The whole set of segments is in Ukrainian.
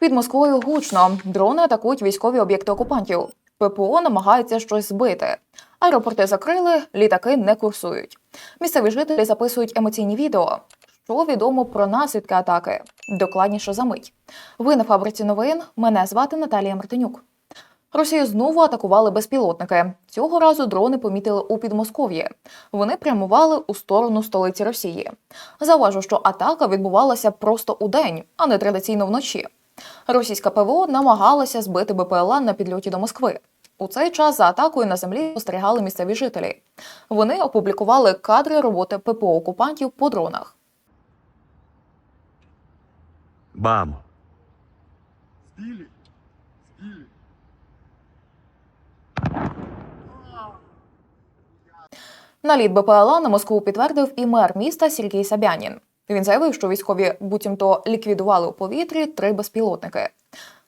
Під Москвою гучно. Дрони атакують військові об'єкти окупантів. ППО намагається щось збити. Аеропорти закрили, літаки не курсують. Місцеві жителі записують емоційні відео. Що відомо про наслідки атаки? Докладніше за мить. Ви на фабриці новин. Мене звати Наталія Мартинюк. Росію знову атакували безпілотники. Цього разу дрони помітили у Підмосков'ї. Вони прямували у сторону столиці Росії. Зауважу, що атака відбувалася просто у день, а не традиційно вночі. Російська ПВО намагалася збити БПЛА на підльоті до Москви. У цей час за атакою на землі спостерігали місцеві жителі. Вони опублікували кадри роботи ППО окупантів по дронах. Бам! Сбили? Сбили. Наліт БПЛА на Москву підтвердив і мер міста Сергій Сабянін. Він заявив, що військові буцімто ліквідували у повітрі три безпілотники.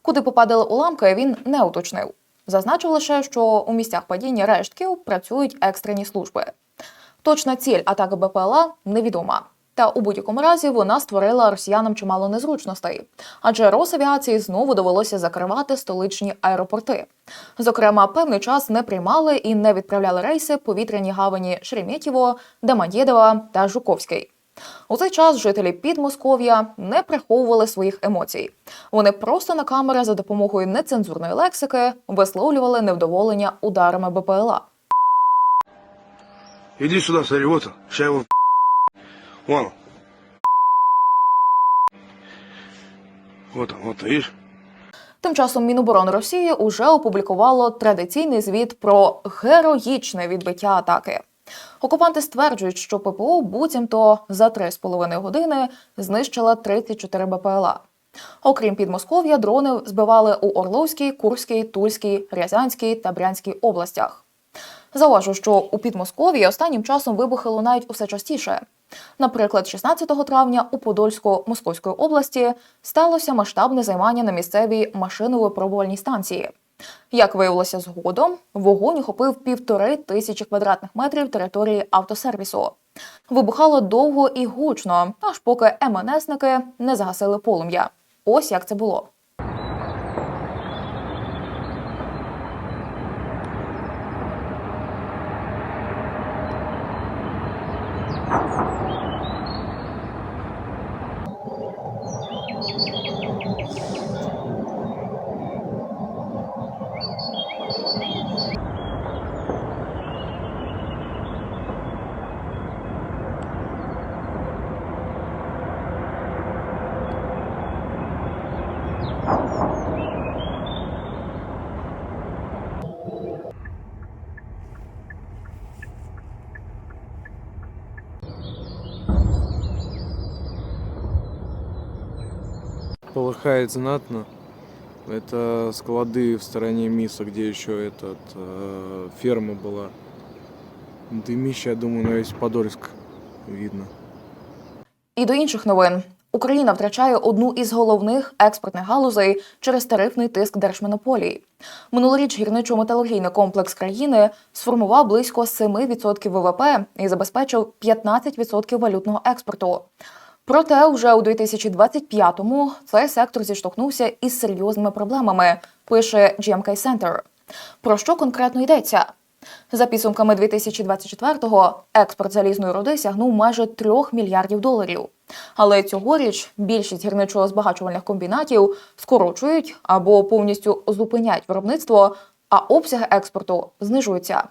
Куди попадали уламки, він не уточнив. Зазначив лише, що у місцях падіння рештків працюють екстрені служби. Точна ціль атаки БПЛА невідома. Та у будь-якому разі вона створила росіянам чимало незручностей, адже Росавіації знову довелося закривати столичні аеропорти. Зокрема, певний час не приймали і не відправляли рейси повітряні гавані Шереметьєво, Домодєдова та Жуковський. У цей час жителі Підмосков'я не приховували своїх емоцій. Вони просто на камери за допомогою нецензурної лексики висловлювали невдоволення ударами БПЛА. Иди сюда, смотри, вот он. Его Вон он. Вот он, вот он, видишь? Тим часом Міноборони Росії уже опублікувало традиційний звіт про героїчне відбиття атаки. Окупанти стверджують, що ППО буцімто за 3,5 години знищила 34 БПЛА. Окрім Підмосков'я, дрони збивали у Орловській, Курській, Тульській, Рязанській та Брянській областях. Зауважу, що у Підмосков'ї останнім часом вибухи лунають усе частіше. Наприклад, 16 травня у Подольсько-Московської області сталося масштабне займання на місцевій машиновипробувальній станції. Як виявилося згодом, вогонь охопив півтори тисячі квадратних метрів території автосервісу. Вибухало довго і гучно, аж поки МНСники не загасили полум'я. Ось як це було. Полыхает знатно. Это склады в стороне Миса, где еще этот э, ферма была. Дымище, я думаю, на весь Подольск видно. І до інших новин. Україна втрачає одну із головних експортних галузей через тарифний тиск держмонополії. Минулоріч гірничо-металургійний комплекс країни сформував близько 7% ВВП і забезпечив 15% валютного експорту. Проте, вже у 2025-му цей сектор зіштовхнувся із серйозними проблемами, пише GMK Center. Про що конкретно йдеться? За підсумками 2024-го експорт залізної руди сягнув майже 3 мільярдів доларів. Але цьогоріч більшість гірничо-збагачувальних комбінатів скорочують або повністю зупинять виробництво, а обсяги експорту знижуються.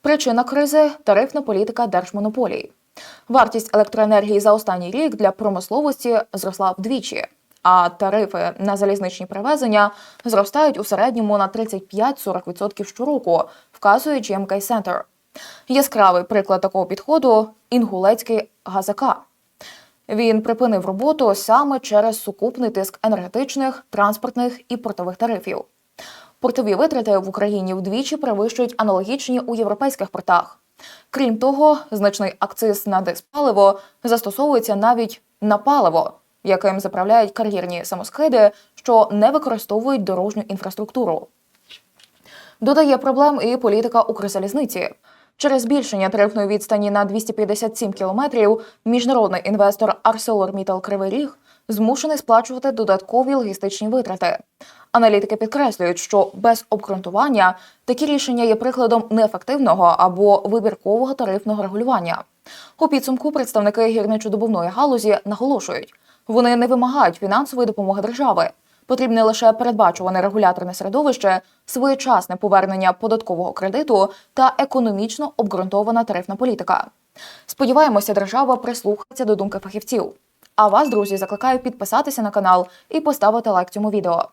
Причина кризи тарифна політика держмонополій. Вартість електроенергії за останній рік для промисловості зросла вдвічі, а тарифи на залізничні перевезення зростають у середньому на 35-40% щороку, вказує GMK Center. Яскравий приклад такого підходу інгулецький ГАЗК. Він припинив роботу саме через сукупний тиск енергетичних, транспортних і портових тарифів. Портові витрати в Україні вдвічі перевищують аналогічні у європейських портах. Крім того, значний акциз на диспаливо застосовується навіть на паливо, яким заправляють кар'єрні самоскиди, що не використовують дорожню інфраструктуру. Додає проблем і політика Укрзалізниці. Через збільшення тарифної відстані на 257 кілометрів міжнародний інвестор ArcelorMittal Кривий Ріг змушений сплачувати додаткові логістичні витрати. Аналітики підкреслюють, що без обґрунтування такі рішення є прикладом неефективного або вибіркового тарифного регулювання. У підсумку представники гірничо-добувної галузі наголошують, вони не вимагають фінансової допомоги держави. Потрібне лише передбачуване регуляторне середовище, своєчасне повернення податкового кредиту та економічно обґрунтована тарифна політика. Сподіваємося, держава прислухається до думки фахівців. А вас, друзі, закликаю підписатися на канал і поставити лайк цьому відео.